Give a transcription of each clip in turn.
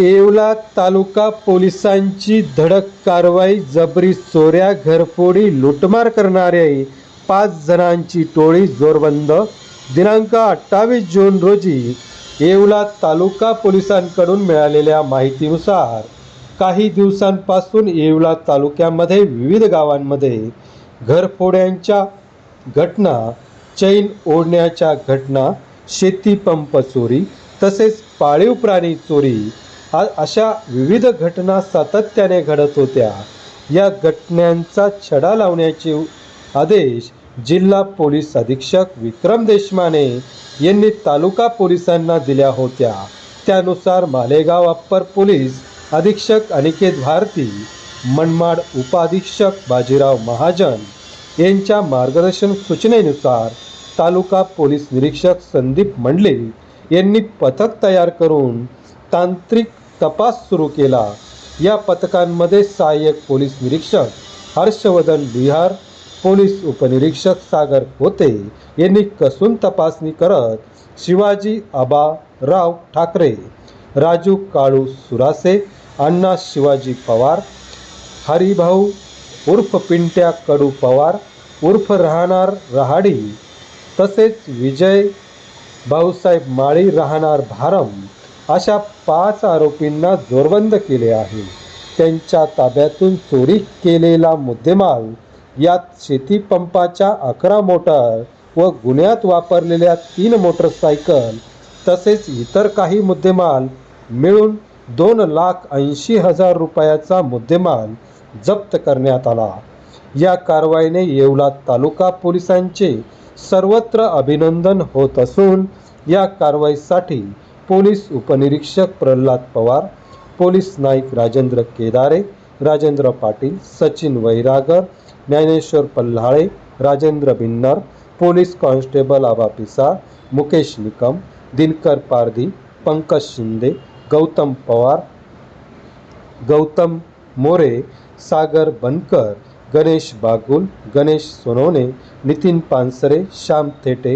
येवला तालुका पोलिसांची धडक कारवाई जबरी चोऱ्या घरफोडी लुटमार करणारे पाच जणांची टोळी जोरबंद. दिनांक अठ्ठावीस जून रोजी येवला तालुका पोलिसांकडून मिळालेल्या माहितीनुसार काही दिवसांपासून येवला तालुक्यामध्ये विविध गावांमध्ये घरफोड्यांच्या घटना चैन ओढण्याच्या घटना शेतीपंप चोरी तसेच पाळीव प्राणी चोरी अशा विविध घटना सातत्याने घडत होत्या. या घटनांचा छडा लावण्याचे आदेश जिल्हा पोलीस अधीक्षक विक्रम देशमाने यांनी तालुका पोलिसांना दिल्या होत्या. त्यानुसार मालेगाव अप्पर पोलीस अधीक्षक अनिकेत भारती मनमाड उपाधीक्षक बाजीराव महाजन यांच्या मार्गदर्शन सूचनेनुसार तालुका पोलीस निरीक्षक संदीप मंडले यांनी पथक तयार करून तांत्रिक तपास सुरू केला. या पथकांमध्ये सहाय्यक पोलीस निरीक्षक हर्षवर्धन बिहार पोलीस उपनिरीक्षक सागर होते यांनी कसून तपासणी करत शिवाजी आबा राव ठाकरे राजू काळू सुरासे अण्णा शिवाजी पवार हरिभाऊ उर्फ पिंट्या कडू पवार उर्फ राहणार रहाडी तसेच विजय भाऊसाहेब माळी राहणार भारम अशा पाच आरोपींना जोरबंद केले आहे. त्यांच्या ताब्यातून चोरी केलेला मुद्देमाल यात शेतीपंपाच्या अकरा मोटार व गुन्ह्यात वापरलेल्या तीन मोटरसायकल तसेच इतर काही मुद्देमाल मिळून दोन लाख ऐंशी हजार रुपयाचा मुद्देमाल जप्त करण्यात आला. या कारवाईने येवला तालुका पोलिसांचे सर्वत्र अभिनंदन होत असून या कारवाईसाठी पोलीस उपनिरीक्षक Pralhad Pawar police Naik Rajendra Kedare Rajendra Patil Sachin Vairagar Dnyaneshwar Palhale Rajendra Binnar police constable Aba Pisal Mukesh Nikam Dinkar पारधी पंकज शिंदे गौतम पवार गौतम मोरे सागर बनकर गणेश बागुल गणेश सोनवणे नितीन पानसरे श्याम थेटे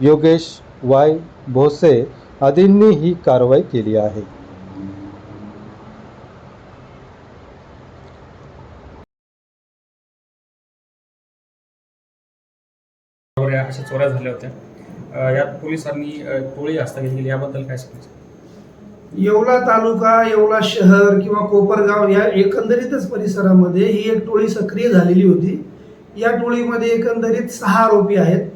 योगेश वाय भोसे आदींनी ही कारवाई केली आहे. अशा चोऱ्या झाल्या होत्या. यात पोलिसांनी टोळी हस्तगत केली याबद्दल काय सांगायचं? येवला तालुका येवला शहर किंवा कोपरगाव या एकंदरीतच परिसरामध्ये ही एक टोळी सक्रिय झालेली होती. या टोळीमध्ये एकंदरीत सहा आरोपी आहेत.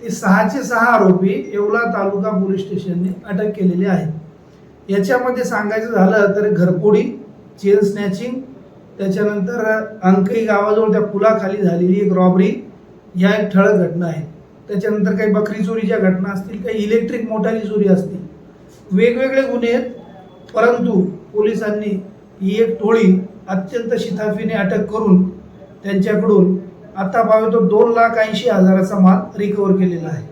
ते सहाचे सहा आरोपी येवला तालुका पोलीस स्टेशनने अटक केलेले आहेत. याच्यामध्ये सांगायचं झालं तर घरपोडी चेन स्नॅचिंग त्याच्यानंतर अंकई गावाजवळ त्या पुलाखाली झालेली एक रॉबरी या एक ठळक घटना आहेत. त्याच्यानंतर काही बकरी चोरीच्या घटना असतील काही इलेक्ट्रिक मोटारी चोरी असतील. वेगवेगळे गुन्हे आहेत परंतु पोलिसांनी ही एक टोळी अत्यंत शिथाफीने अटक करून त्यांच्याकडून आता भावे तो दोन लाख ऐंशी हजाराचा माल रिकवर केलेला आहे.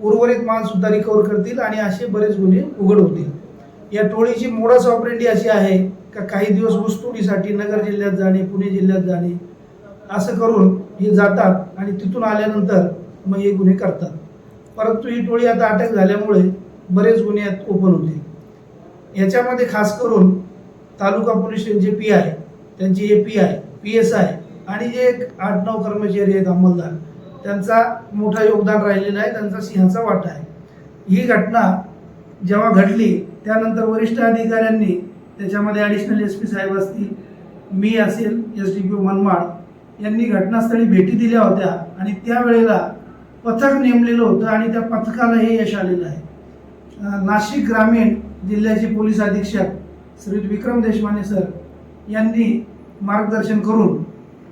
उर्वरित माल सुद्धा रिकवर करतील आणि असे बरेच गुन्हे उघड होतील. या टोळीची मोडस ऑपरेंडी अशी आहे का काही दिवस ऊसतोडीसाठी नगर जिल्ह्यात जाणे पुणे जिल्ह्यात जाणे असं करून हे जातात आणि तिथून आल्यानंतर मग हे गुन्हे करतात. परंतु ही टोळी आता अटक झाल्यामुळे बरेच गुन्हे यात ओपन होते. याच्यामध्ये खास करून तालुका पोलीस स्टेशनचे पी आय त्यांचे A P I P S I आणि जे एक आठ नऊ कर्मचारी आहेत अंमलदार त्यांचा मोठा योगदान राहिलेला आहे त्यांचा सिंहाचा वाटा आहे. ही घटना जेव्हा घडली त्यानंतर वरिष्ठ अधिकाऱ्यांनी त्याच्यामध्ये ॲडिशनल एस पी साहेब असतील मी असेल एस डी पी मनमाड यांनी घटनास्थळी भेटी दिल्या होत्या आणि त्यावेळेला पथक नेमलेलं होतं आणि त्या पथकाला हे यश आलेलं आहे. नाशिक ग्रामीण जिल्ह्याचे पोलीस अधीक्षक श्री विक्रम देशमाने सर यांनी मार्गदर्शन करून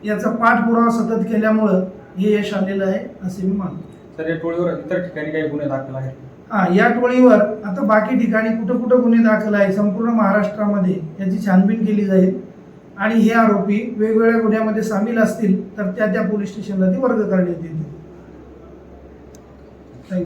याचा पाठपुरावा सतत केल्यामुळं हे यश आलेलं आहे असे मी मानतो. तर या टोळीवर इतर ठिकाणी काही गुन्हे दाखल आहेत? हा या टोळीवर आता बाकी ठिकाणी कुठं कुठं गुन्हे दाखल आहे संपूर्ण महाराष्ट्रामध्ये याची छानबीन केली जाईल. आणि हे आरोपी वेगवेगळ्या गुन्ह्यामध्ये सामील असतील तर त्या त्या पोलीस स्टेशनला ते वर्ग करण्यात येतील.